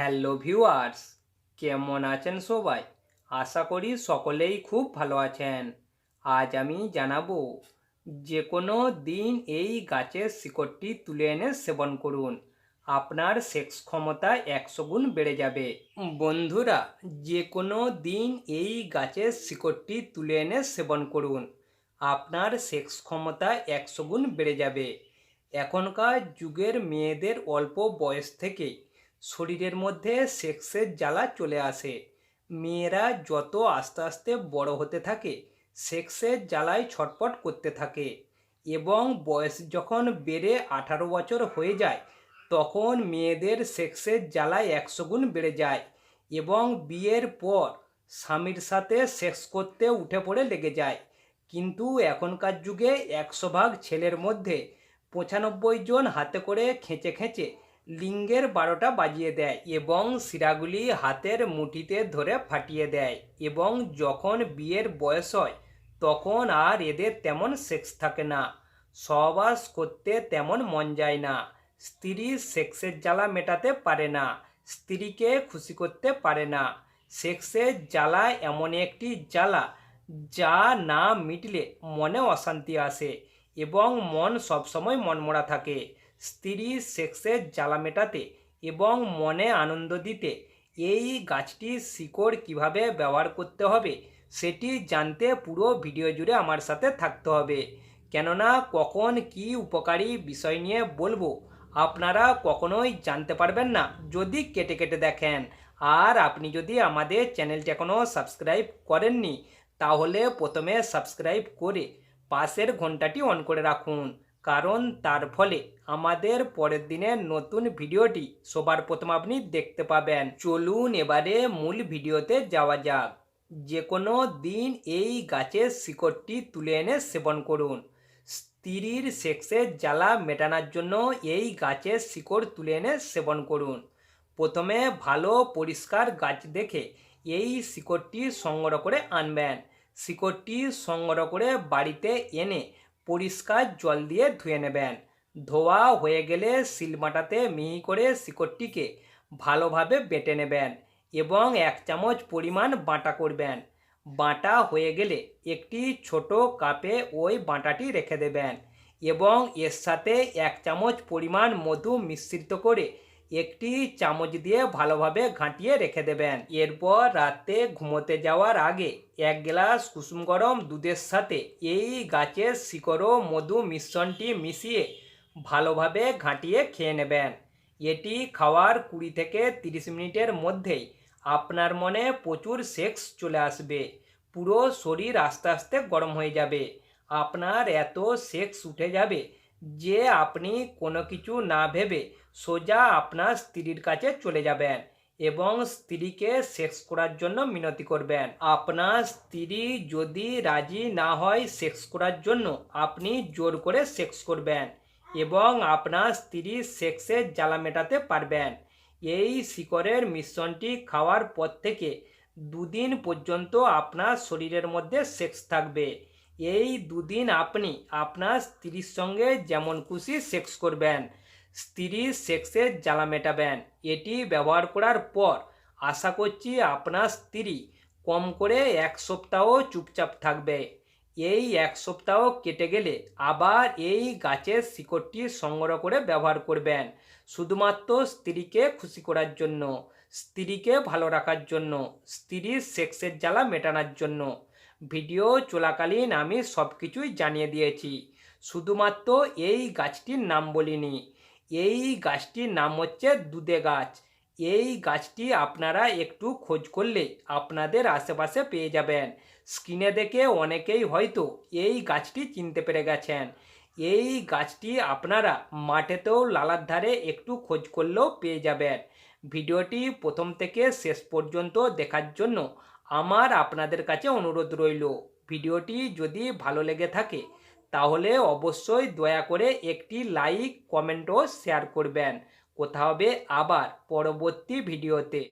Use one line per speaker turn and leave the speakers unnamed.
Hello viewers, কেমন আছেন সবাই? আশা করি সকলেই খুব ভালো আছেন। আজ আমি জানাব যে কোনো দিন এই গাছের শিকড়টি তুলে এনে সেবন করুন। আপনার সেক্স ক্ষমতা একশো গুণ বেড়ে যাবে। বন্ধুরা যে কোনো দিন এই গাছের শিকড়টি তুলে এনে সেবন করুন। আপনার সেক্স ক্ষমতা একশো গুণ বেড়ে যাবে। এখনকার যুগের মেয়েদের অল্প বয়স থেকেই শরীরের মধ্যে সেক্সের জ্বালা চলে আসে। মেয়েরা যত আস্তে আস্তে বড় হতে থাকে, সেক্সের জ্বালায় ছটপট করতে থাকে এবং বয়স যখন বেড়ে আঠারো বছর হয়ে যায়, তখন মেয়েদের সেক্সের জ্বালায় একশো গুণ বেড়ে যায় এবং বিয়ের পর স্বামীর সাথে সেক্স করতে উঠে পড়ে লেগে যায়। কিন্তু এখনকার যুগে একশো ভাগ ছেলের মধ্যে পঁচানব্বই জন হাতে করে খেঁচে খেঁচে লিঙ্গের বারোটা বাজিয়ে দেয় এবং শিরাগুলি হাতের মুঠিতে ধরে ফাটিয়ে দেয় এবং যখন বিয়ের বয়স হয়, তখন আর এদের তেমন সেক্স থাকে না। সহবাস করতে তেমন মন যায় না। স্ত্রী সেক্সের জ্বালা মেটাতে পারে না। স্ত্রীকে খুশি করতে পারে না। সেক্সের জ্বালা এমন একটি জ্বালা যা না মিটলে মনে অশান্তি আসে এবং মন সবসময় মনমরা থাকে। স্ত্রী সেক্সের জ্বালা মেটাতে এবং মনে আনন্দ দিতে, এই গাছটির শিকড় কীভাবে ব্যবহার করতে হবে সেটি জানতে পুরো ভিডিও জুড়ে আমার সাথে থাকতে হবে। কেননা কখন কি উপকারী বিষয় নিয়ে বলব, আপনারা কখনোই জানতে পারবেন না। যদি কেটে কেটে দেখেন, আর আপনি যদি আমাদের চ্যানেলটি এখনও সাবস্ক্রাইব করেননি, তাহলে প্রথমে সাবস্ক্রাইব করে পাশের ঘন্টাটি অন করে রাখুন। কারণ তার ফলে আমাদের পরের দিনের নতুন ভিডিওটি সবার প্রথম আপনি দেখতে পাবেন। চলুন এবারে মূল ভিডিওতে যাওয়া যাক। যে কোনো দিন এই গাছের শিকড়টি তুলে এনে সেবন করুন। স্ত্রীর সেক্সের জ্বালা মেটানোর জন্য এই গাছের শিকড় তুলে এনে সেবন করুন। প্রথমে ভালো পরিষ্কার গাছ দেখে এই শিকড়টি সংগ্রহ করে আনবেন। শিকড়টি সংগ্রহ করে বাড়িতে এনে পরিষ্কার জল দিয়ে ধুয়ে নেবেন। ধোয়া হয়ে গেলে শিলমাটাতে মিহি করে শিকড়টিকে ভালোভাবে বেটে নেবেন এবং এক চামচ পরিমাণ বাটা করবেন। বাটা হয়ে গেলে একটি ছোট কাপে ওই বাটাটি রেখে দেবেন এবং এর সাথে এক চামচ পরিমাণ মধু মিশ্রিত করে একটি চামচ দিয়ে ভালোভাবে ঘাঁটিয়ে রেখে দেবেন। এরপর রাতে ঘুমোতে যাওয়ার আগে এক গ্লাস কুসুম গরম দুধের সাথে এই গাছের শিকড় ও মধু মিশ্রণটি মিশিয়ে ভালোভাবে ঘাঁটিয়ে খেয়ে নেবেন। এটি খাওয়ার কুড়ি থেকে তিরিশ মিনিটের মধ্যেই আপনার মনে প্রচুর সেক্স চলে আসবে। পুরো শরীর আস্তে আস্তে গরম হয়ে যাবে। আপনার এত সেক্স উঠে যাবে যে আপনি কোনো কিছু না ভেবে সোজা আপনার স্ত্রীর কাছে চলে যাবেন এবং স্ত্রীকে সেক্স করার জন্য মিনতি করবেন। আপনার স্ত্রী যদি রাজি না হয় সেক্স করার জন্য, আপনি জোর করে সেক্স করবেন এবং আপনার স্ত্রী সেক্সের জ্বালা মেটাতে পারবেন। এই শিকড়ের মিশ্রণটি খাওয়ার পর থেকে দুদিন পর্যন্ত আপনার শরীরের মধ্যে সেক্স থাকবে। এই দুদিন আপনি আপনার স্ত্রীর সঙ্গে যেমন খুশি সেক্স করবেন। স্ত্রীর সেক্সের জ্বালা মেটাবেন। এটি ব্যবহার করার পর আশা করছি আপনার স্ত্রী কম করে এক সপ্তাহ চুপচাপ থাকবে। এই এক সপ্তাহ কেটে গেলে আবার এই গাছের শিকড়টি সংগ্রহ করে ব্যবহার করবেন। শুধুমাত্র স্ত্রীকে খুশি করার জন্য, স্ত্রীকে ভালো রাখার জন্য, স্ত্রীর সেক্সের জ্বালা মেটানোর জন্য। ভিডিও চলাকালীন আমি সব কিছুই জানিয়ে দিয়েছি। শুধুমাত্র এই গাছটির নাম বলিনি। এই গাছটির নাম হচ্ছে দুধে গাছ। এই গাছটি আপনারা একটু খোঁজ করলে আপনাদের আশেপাশে পেয়ে যাবেন। স্ক্রিনে দেখে অনেকেই হয়তো এই গাছটি চিনতে পেরে গেছেন। এই গাছটি আপনারা মাঠেতেও লালার ধারে একটু খোঁজ করলেও পেয়ে যাবেন। ভিডিওটি প্রথম থেকে শেষ পর্যন্ত দেখার জন্য আমার আপনাদের কাছে অনুরোধ রইল, ভিডিওটি যদি ভালো লেগে থাকে, তাহলে অবশ্যই দয়া করে একটি লাইক, কমেন্ট ও শেয়ার করবেন। কোথা হবে আবার পরবর্তী ভিডিওতে।